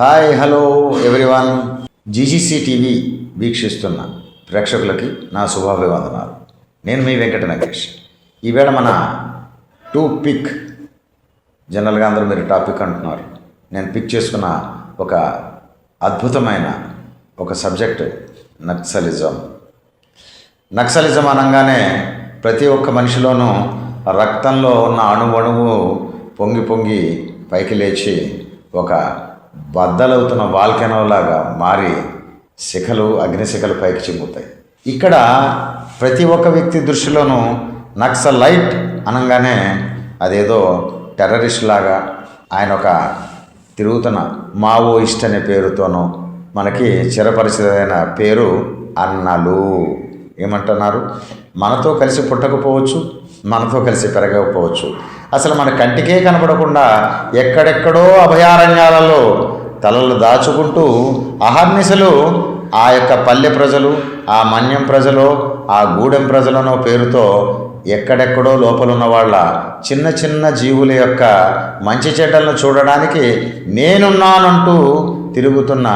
Hi hello everyone. GGC TV వీక్షిస్తున్న ప్రేక్షకులకి నా శుభాభివందనాలు. నేను మీ వెంకట నగేష్. ఈవేళ మన టూ పిక్ జనరల్గా అందరూ మీరు టాపిక్ అంటున్నారు. నేను పిక్ చేసుకున్న ఒక అద్భుతమైన ఒక సబ్జెక్ట్ నక్సలిజం. నక్సలిజం అనగానే ప్రతి ఒక్క మనిషిలోనూ రక్తంలో ఉన్న అణువణువు పొంగి పొంగి పైకి లేచి ఒక బద్దలవుతున్న వాల్కెనోలాగా మారి శిఖలు అగ్నిశిఖలు పైకి చిమ్ముతాయి. ఇక్కడ ప్రతి ఒక్క వ్యక్తి దృష్టిలోనూ నక్సలైట్ అనగానే అదేదో టెర్రరిస్ట్ లాగా ఆయన ఒక తిరుగుతున్న మావోయిస్ట్ అనే పేరుతోనూ మనకి చిరపరిచితమైన పేరు అన్నలు. ఏమంటున్నారు? మనతో కలిసి పుట్టకపోవచ్చు మనతో కలిసి పెరగకపోవచ్చు. అసలు మన కంటికే కనపడకుండా ఎక్కడెక్కడో అభయారణ్యాలలో తలలు దాచుకుంటూ అహర్నిశలు ఆ యొక్క పల్లె ప్రజలు ఆ మన్యం ప్రజలు ఆ గూడెం ప్రజలనో పేరుతో ఎక్కడెక్కడో లోపలున్న వాళ్ళ చిన్న చిన్న జీవుల యొక్క మంచి చెడ్డలను చూడడానికి నేనున్నానంటూ తిరుగుతున్న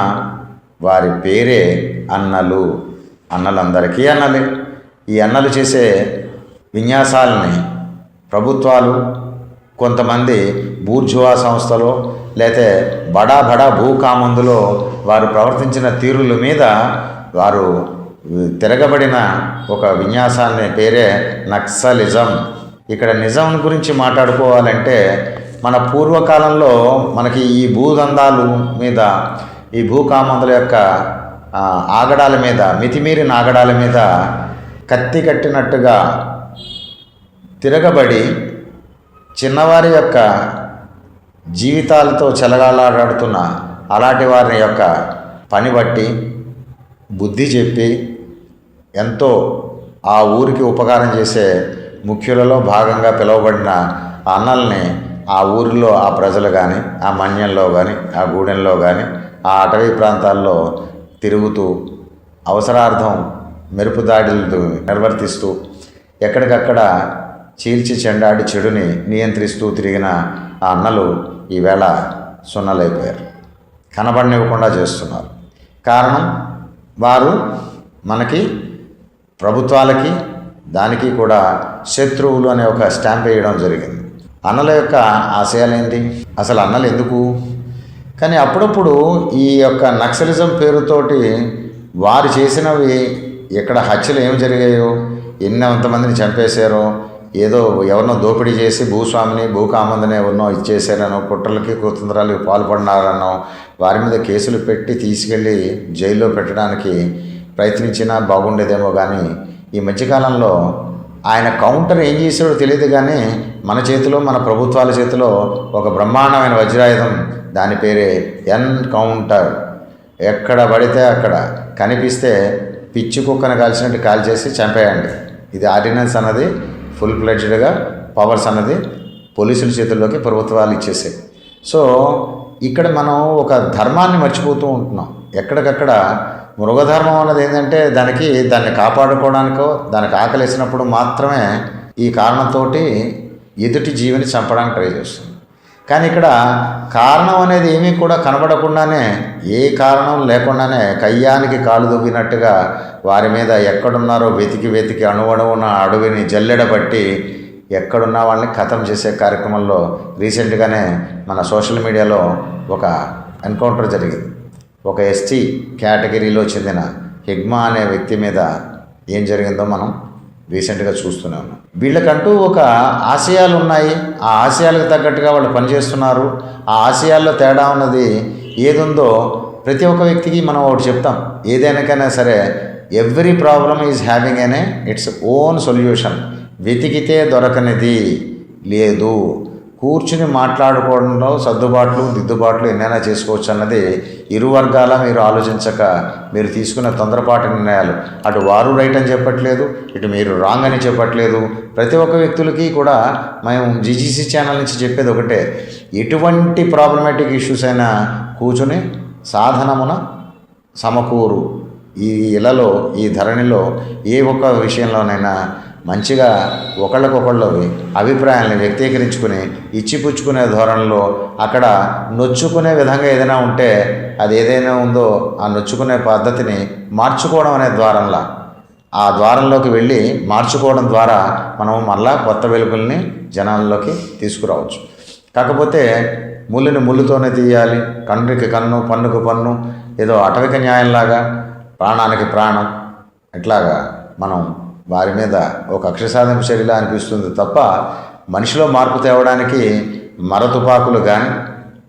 వారి పేరే అన్నలు. అన్నలందరికీ అన్నలే. ఈ అన్నలు చేసే విన్యాసాలని ప్రభుత్వాలు కొంతమంది బూర్జువా సంస్థలో లేతే బడా బడా భూకామందులో వారు ప్రవర్తించిన తీరుల మీద వారు తిరగబడిన ఒక విన్యాసాన్ని పేరే నక్సలిజం. ఇక్కడ నిజం గురించి మాట్లాడుకోవాలంటే మన పూర్వకాలంలో మనకి ఈ భూదందాలు మీద ఈ భూకామందుల యొక్క ఆగడాల మీద మితిమీరిన ఆగడాల మీద కత్తి కట్టినట్టుగా తిరగబడి చిన్నవారి యొక్క జీవితాలతో చెలగాలాడుతున్న అలాంటి వారి యొక్క పని బట్టి బుద్ధి చెప్పి ఎంతో ఆ ఊరికి ఉపకారం చేసే ముఖ్యులలో భాగంగా పిలువబడిన అన్నల్ని ఆ ఊరిలో ఆ ప్రజలు కానీ ఆ మన్యంలో కానీ ఆ గూడెంలో కానీ ఆ అటవీ ప్రాంతాల్లో తిరుగుతూ అవసరార్థం మెరుపు దాడులు నిర్వర్తిస్తూ ఎక్కడికక్కడ చీల్చి చెండాడి చెడుని నియంత్రిస్తూ తిరిగిన ఆ అన్నలు ఈవేళ సున్నలైపోయారు. కనబడనివ్వకుండా చేస్తున్నారు. కారణం? వారు మనకి ప్రభుత్వాలకి దానికి కూడా శత్రువులు అనే ఒక స్టాంప్ వేయడం జరిగింది. అన్నల యొక్క ఆశయాలేంటి అసలు అన్నలు ఎందుకు? కానీ అప్పుడప్పుడు ఈ యొక్క నక్సలిజం పేరుతోటి వారు చేసినవి ఎక్కడ హత్యలు ఏం జరిగాయో ఎన్ని ఎంతమందిని చంపేశారో ఏదో ఎవరినో దోపిడీ చేసి భూస్వామిని భూకామందని ఎవరినో ఇచ్చేసారనో కుట్రలకి కుతంత్రాలకి పాల్పడినారనో వారి మీద కేసులు పెట్టి తీసుకెళ్ళి జైల్లో పెట్టడానికి ప్రయత్నించినా బాగుండేదేమో కానీ ఈ మధ్యకాలంలో ఆయన కౌంటర్ ఏం చేశాడో తెలియదు కానీ మన చేతిలో మన ప్రభుత్వాల చేతిలో ఒక బ్రహ్మాండమైన వజ్రాయుధం దాని పేరే ఎన్ కౌంటర్ ఎక్కడ పడితే అక్కడ. కనిపిస్తే పిచ్చి కుక్కను కాల్చినట్టు కాల్చేసి చంపేయండి. ఇది ఆర్డినెన్స్ అన్నది ఫుల్ ఫ్లెడ్జ్డ్గా పవర్స్ అన్నది పోలీసుల చేతుల్లోకి ప్రభుత్వాలు ఇచ్చేసాయి. సో ఇక్కడ మనం ఒక ధర్మాన్ని మర్చిపోతూ ఉంటున్నాం. ఎక్కడికక్కడ మృగధర్మం అన్నది ఏంటంటే దానికి దాన్ని కాపాడుకోవడానికో దానికి ఆకలేసినప్పుడు మాత్రమే ఈ కారణంతో ఎదుటి జీవిని చంపడానికి ట్రై చేస్తుంది. కానీ ఇక్కడ కారణం అనేది ఏమీ కూడా కనబడకుండానే ఏ కారణం లేకుండానే కయ్యానికి కాలు దువ్వినట్టుగా వారి మీద ఎక్కడున్నారో వెతికి వెతికి అణువణువున అడవిని జల్లెడబట్టి ఎక్కడున్న వాళ్ళని ఖతం చేసే కార్యక్రమంలో రీసెంట్గానే మన సోషల్ మీడియాలో ఒక ఎన్కౌంటర్ జరిగింది. ఒక ఎస్టీ కేటగిరీలో చెందిన హిగ్మా అనే వ్యక్తి మీద ఏం జరిగిందో మనం రీసెంట్గా చూస్తూనే ఉన్నాం. వీళ్ళకంటూ ఒక ఆశయాలు ఉన్నాయి ఆ ఆశయాలకు తగ్గట్టుగా వాళ్ళు పనిచేస్తున్నారు. ఆ ఆశయాల్లో తేడా ఉన్నది ఏదుందో ప్రతి ఒక్క వ్యక్తికి మనం ఒకటి చెప్తాం. ఏదైనాకైనా సరే ఎవ్రీ ప్రాబ్లమ్ ఈజ్ హ్యావింగ్ అనే ఇట్స్ ఓన్ సొల్యూషన్. వెతికితే దొరకనిది. లేదు. కూర్చుని మాట్లాడుకోవడంలో సర్దుబాట్లు దిద్దుబాట్లు ఎన్నైనా చేసుకోవచ్చు అన్నది ఇరు వర్గాల మీరు ఆలోచించక మీరు తీసుకున్న తొందరపాటు నిర్ణయాలు. అటు వారు రైట్ అని చెప్పట్లేదు ఇటు మీరు రాంగ్ అని చెప్పట్లేదు. ప్రతి ఒక్క వ్యక్తులకి కూడా మేము జీజీసీ ఛానల్ నుంచి చెప్పేది ఒకటే ఎటువంటి ప్రాబ్లమాటిక్ ఇష్యూస్ అయినా కూర్చుని సాధనమున సమకూరు. ఈ ఇలలో ఈ ధరణిలో ఏ ఒక్క విషయంలోనైనా మంచిగా ఒకళ్ళకొకళ్ళు అభిప్రాయాలను వ్యక్తీకరించుకుని ఇచ్చిపుచ్చుకునే ధోరణిలో అక్కడ నొచ్చుకునే విధంగా ఏదైనా ఉంటే అది ఏదైనా ఉందో ఆ నొచ్చుకునే పద్ధతిని మార్చుకోవడం అనే ద్వారంలా. ఆ ద్వారంలోకి వెళ్ళి మార్చుకోవడం ద్వారా మనం మళ్ళా కొత్త వెలుగుల్ని జనాల్లోకి తీసుకురావచ్చు. కాకపోతే ముళ్ళుని ముళ్ళుతోనే తీయాలి కన్నుకి కన్ను పన్నుకు పన్ను ఏదో అటవిక న్యాయంలాగా ప్రాణానికి ప్రాణం ఇట్లాగా మనం వారి మీద ఒక అక్షసాధింపు చర్యలా అనిపిస్తుంది తప్ప మనిషిలో మార్పు తేవడానికి మర తుపాకులు కానీ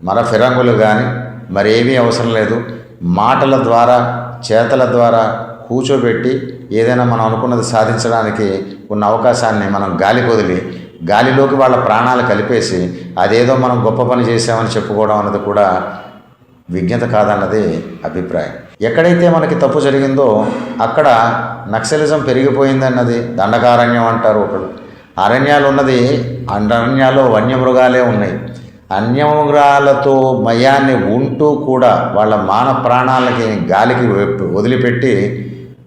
మర ఫిరంగులు కానీ మరేమీ అవసరం లేదు. మాటల ద్వారా చేతల ద్వారా కూర్చోబెట్టి ఏదైనా మనం అనుకున్నది సాధించడానికి ఉన్న అవకాశాన్ని మనం గాలి వదిలి గాలిలోకి వాళ్ళ ప్రాణాలు కలిపేసి అదేదో మనం గొప్ప పని చేసామని చెప్పుకోవడం అన్నది కూడా విజ్ఞత కాదన్నది అభిప్రాయం. ఎక్కడైతే మనకి తప్పు జరిగిందో అక్కడ నక్సలిజం పెరిగిపోయిందన్నది దండకారణ్యం అంటారు ఒకళ్ళు. అరణ్యాలు ఉన్నది అరణ్యాల్లో వన్యమృగాలే ఉన్నాయి. అన్యమృగాలతో మయాన్ని ఉంటూ కూడా వాళ్ళ మాన ప్రాణాలకి గాలికి వదిలిపెట్టి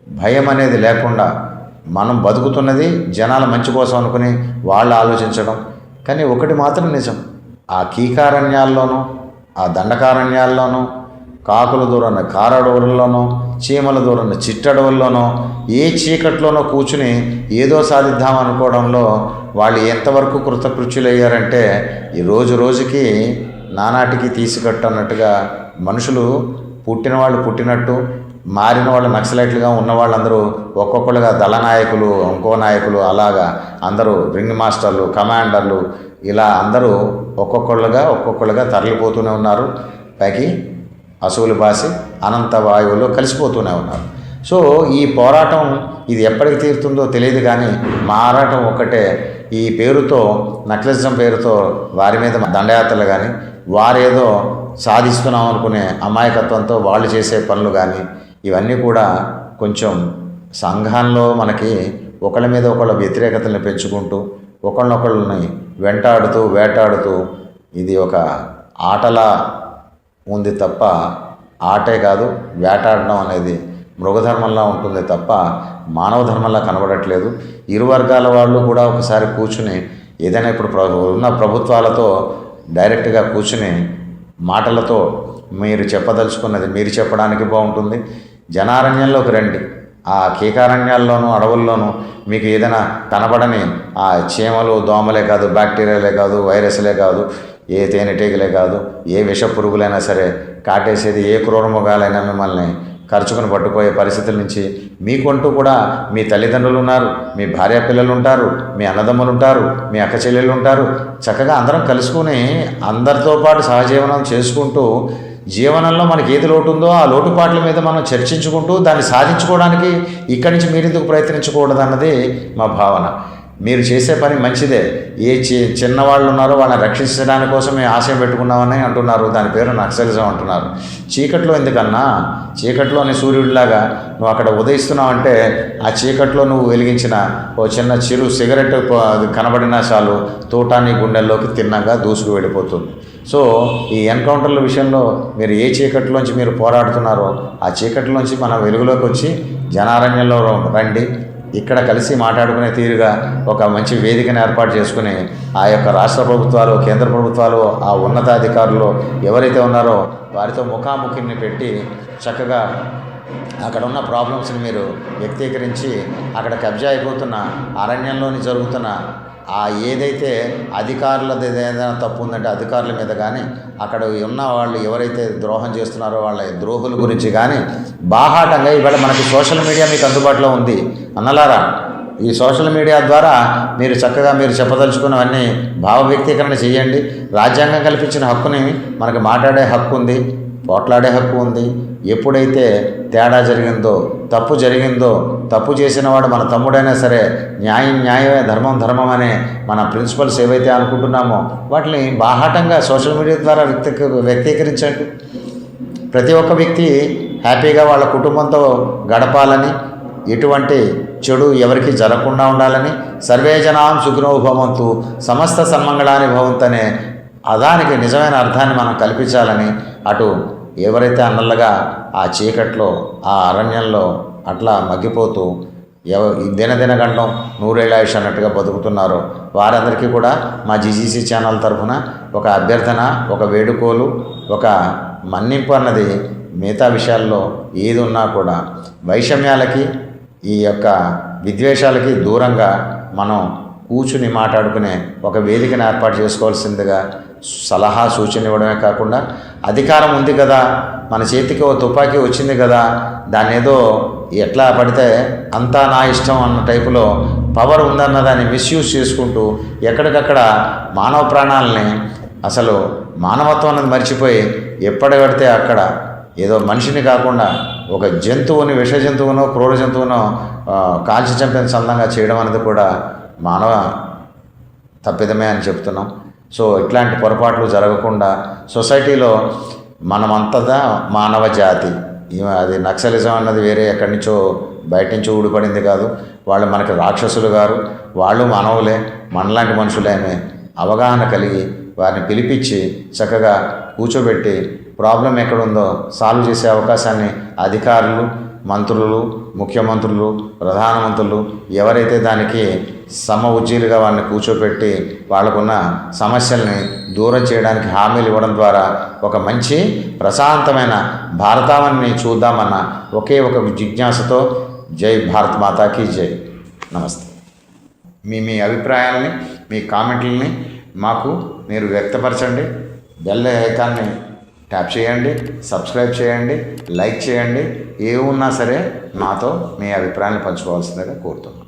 భయం అనేది లేకుండా మనం బతుకుతున్నది జనాల మంచి కోసం అనుకుని వాళ్ళు ఆలోచించడం. కానీ ఒకటి మాత్రం నిజం. ఆ కీకారణ్యాల్లోనూ ఆ దండకారణ్యాల్లోనూ కాకుల దూరన్న కారడవులలోనూ చీమల దూరన్న చిట్టడవుల్లోనో ఏ చీకట్లోనో కూర్చుని ఏదో సాధిద్దాం అనుకోవడంలో వాళ్ళు ఎంతవరకు కృతకృత్యులయ్యారంటే ఈ రోజు రోజుకి నానాటికి తీసుకట్టన్నట్టుగా మనుషులు పుట్టిన వాళ్ళు పుట్టినట్టు మారిన వాళ్ళు నక్సలైట్లుగా ఉన్న వాళ్ళందరూ ఒక్కొక్కరుగా దళ నాయకులు ఇంకో నాయకులు అలాగా అందరూ రింగ్ మాస్టర్లు కమాండర్లు ఇలా అందరూ ఒక్కొక్కళ్ళుగా ఒక్కొక్కళ్ళుగా తరలిపోతూనే ఉన్నారు. పైకి అసువులు బాసి అనంత వాయువులో కలిసిపోతూనే ఉన్నారు. సో ఈ పోరాటం ఇది ఎప్పటికి తీరుతుందో తెలియదు కానీ మారాటం ఒక్కటే. ఈ పేరుతో నక్లిజం పేరుతో వారి మీద దండయాత్రలు కానీ వారేదో సాధిస్తున్నాం అనుకునే అమాయకత్వంతో వాళ్ళు చేసే పనులు కానీ ఇవన్నీ కూడా కొంచెం సంఘంలో మనకి ఒకళ్ళ మీద ఒకళ్ళ వ్యతిరేకతలను పెంచుకుంటూ ఒకళ్ళనొకళ్ళని వెంటాడుతూ వేటాడుతూ ఇది ఒక ఆటలా ఉంది తప్ప ఆటే కాదు వేటాడడం అనేది మృగధర్మంలా ఉంటుంది తప్ప మానవ ధర్మంలా కనబడట్లేదు. ఇరు వర్గాల వాళ్ళు కూడా ఒకసారి కూర్చుని ఏదైనా ఇప్పుడు ఉన్న ప్రభుత్వాలతో డైరెక్ట్గా కూర్చుని మాటలతో మీరు చెప్పదలుచుకున్నది మీరు చెప్పడానికి బాగుంటుంది. జనారణ్యంలోకి రండి. ఆ కీకారణ్యాల్లోనూ అడవుల్లోనూ మీకు ఏదైనా కనబడని ఆ చీమలు దోమలే కాదు బ్యాక్టీరియాలే కాదు వైరస్లే కాదు ఏ తేనెటీగలే కాదు ఏ విష పురుగులైనా సరే కాటేసేది ఏ క్రూరమృగాలైనా మిమ్మల్ని ఖర్చుకుని పట్టుకోయే పరిస్థితుల నుంచి మీకంటూ కూడా మీ తల్లిదండ్రులు ఉన్నారు మీ భార్య పిల్లలు ఉంటారు మీ అన్నదమ్ములు ఉంటారు మీ అక్క చెల్లెళ్ళు ఉంటారు. చక్కగా అందరం కలుసుకుని అందరితో పాటు సహజీవనం చేసుకుంటూ జీవనంలో మనకి ఏది లోటు ఉందో ఆ లోటుపాట్ల మీద మనం చర్చించుకుంటూ దాన్ని సాధించుకోవడానికి ఇక్కడి నుంచి మీరెందుకు ప్రయత్నించకూడదు అన్నది మా భావన. మీరు చేసే పని మంచిదే. ఏ చి చిన్నవాళ్ళు ఉన్నారో వాళ్ళని రక్షించడానికి కోసం మేము ఆశయం పెట్టుకున్నామని అంటున్నారు. దాని పేరు నక్సలిజం అంటున్నారు. చీకట్లో ఎందుకన్నా? చీకట్లోని సూర్యుడిలాగా నువ్వు అక్కడ ఉదయిస్తున్నావు అంటే ఆ చీకట్లో నువ్వు వెలిగించిన ఓ చిన్న చిరు సిగరెట్ కనబడినా చాలు తోటాన్ని గుండెల్లోకి తిన్నగా దూసుకు వెళ్ళిపోతుంది. సో ఈ ఎన్కౌంటర్ల విషయంలో మీరు ఏ చీకట్లోంచి మీరు పోరాడుతున్నారో ఆ చీకట్లోంచి మన వెలుగులోకి వచ్చి జనారణ్యంలో రండి. ఇక్కడ కలిసి మాట్లాడుకునే తీరుగా ఒక మంచి వేదికను ఏర్పాటు చేసుకుని ఆ యొక్క రాష్ట్ర ప్రభుత్వాలు కేంద్ర ప్రభుత్వాలు ఆ ఉన్నతాధికారులు ఎవరైతే ఉన్నారో వారితో ముఖాముఖిని పెట్టి చక్కగా అక్కడ ఉన్న ప్రాబ్లమ్స్ని మీరు వ్యక్తీకరించి అక్కడ కబ్జా అయిపోతున్న అరణ్యంలోని జరుగుతున్న ఆ ఏదైతే అధికారులది ఏదైనా తప్పు ఉందంటే అధికారుల మీద కానీ అక్కడ ఉన్న వాళ్ళు ఎవరైతే ద్రోహం చేస్తున్నారో వాళ్ళ ద్రోహుల గురించి కానీ బాహాటంగా ఇవాళ మనకి సోషల్ మీడియా మీకు అందుబాటులో ఉంది. అన్నలారా ఈ సోషల్ మీడియా ద్వారా మీరు చక్కగా మీరు చెప్పదలుచుకున్నవన్నీ భావ వ్యక్తీకరణ చేయండి. రాజ్యాంగం కల్పించిన హక్కుని మనకు మాట్లాడే హక్కు ఉంది. పోట్లాడే హక్కు ఉంది. ఎప్పుడైతే తేడా జరిగిందో తప్పు జరిగిందో తప్పు చేసిన వాడు మన తమ్ముడైనా సరే న్యాయం న్యాయమే ధర్మం ధర్మం అనే మన ప్రిన్సిపల్స్ ఏవైతే అనుకుంటున్నామో వాటిని బాహాటంగా సోషల్ మీడియా ద్వారా వ్యక్తి వ్యక్తీకరించండి. ప్రతి ఒక్క వ్యక్తి హ్యాపీగా వాళ్ళ కుటుంబంతో గడపాలని ఎటువంటి చెడు ఎవరికి జరగకుండా ఉండాలని సర్వేజనాం సుఖినో భవంతు సమస్త సన్మంగళాన్ని భవంతనే అదానికి నిజమైన అర్థాన్ని మనం కల్పించాలని అటు ఎవరైతే అన్నలుగా ఆ చీకట్లో ఆ అరణ్యంలో అట్లా మగ్గిపోతూ ఎవ దినదినగండం నూరేళ్ళాయుష్ అన్నట్టుగా బతుకుతున్నారో వారందరికీ కూడా మా జీజీసీ ఛానల్ తరఫున ఒక అభ్యర్థన ఒక వేడుకోలు ఒక మన్నింపు అన్నది మిగతా విషయాల్లో ఏది ఉన్నా కూడా వైషమ్యాలకి ఈ యొక్క విద్వేషాలకి దూరంగా మనం కూర్చుని మాట్లాడుకునే ఒక వేదికను ఏర్పాటు చేసుకోవాల్సిందిగా సలహా సూచన ఇవ్వడమే కాకుండా అధికారం ఉంది కదా మన చేతికి ఓ తుపాకీ వచ్చింది కదా దాన్ని ఏదో ఎట్లా పడితే అంతా నా ఇష్టం అన్న టైపులో పవర్ ఉందన్న దాన్ని మిస్యూజ్ చేసుకుంటూ ఎక్కడికక్కడ మానవ ప్రాణాలని అసలు మానవత్వం అన్నది మర్చిపోయి ఎప్పటి పడితే అక్కడ ఏదో మనిషిని కాకుండా ఒక జంతువుని విష జంతువునో క్రూర జంతువునో కాల్చి చంపిన సందంగా చేయడం అనేది కూడా మానవ తప్పిదమే అని చెప్తున్నాం. సో ఇట్లాంటి పొరపాట్లు జరగకుండా సొసైటీలో మనమంతదా మానవ జాతి. అది నక్సలిజం అన్నది వేరే ఎక్కడి నుంచో బయట నుంచి ఊడిపడింది కాదు. వాళ్ళు మనకి రాక్షసులు గారు. వాళ్ళు మానవులే. మనలాంటి మనుషులేమే అవగాహన కలిగి వారిని పిలిపించి చక్కగా కూర్చోబెట్టి ప్రాబ్లం ఎక్కడుందో సాల్వ్ చేసే అవకాశాన్ని అధికారులు మంత్రులు ముఖ్యమంత్రులు ప్రధానమంత్రులు ఎవరైతే దానికి సమ ఉజ్జీలుగా వారిని కూర్చోపెట్టి వాళ్ళకున్న సమస్యల్ని దూరం చేయడానికి హామీలు ఇవ్వడం ద్వారా ఒక మంచి ప్రశాంతమైన భారతావని చూద్దామన్న ఒకే ఒక జిజ్ఞాసతో జై భారత్ మాతాకి జై. నమస్తే. మీ మీ అభిప్రాయాలని మీ కామెంట్లని మాకు మీరు వ్యక్తపరచండి. బెల్ ఐకాన్ని ట్యాప్ చేయండి సబ్స్క్రైబ్ చేయండి లైక్ చేయండి. ఏ ఉన్నా సరే నాతో మీ అభిప్రాయాన్ని పంచుకోవాల్సిందిగా కోరుతున్నాను.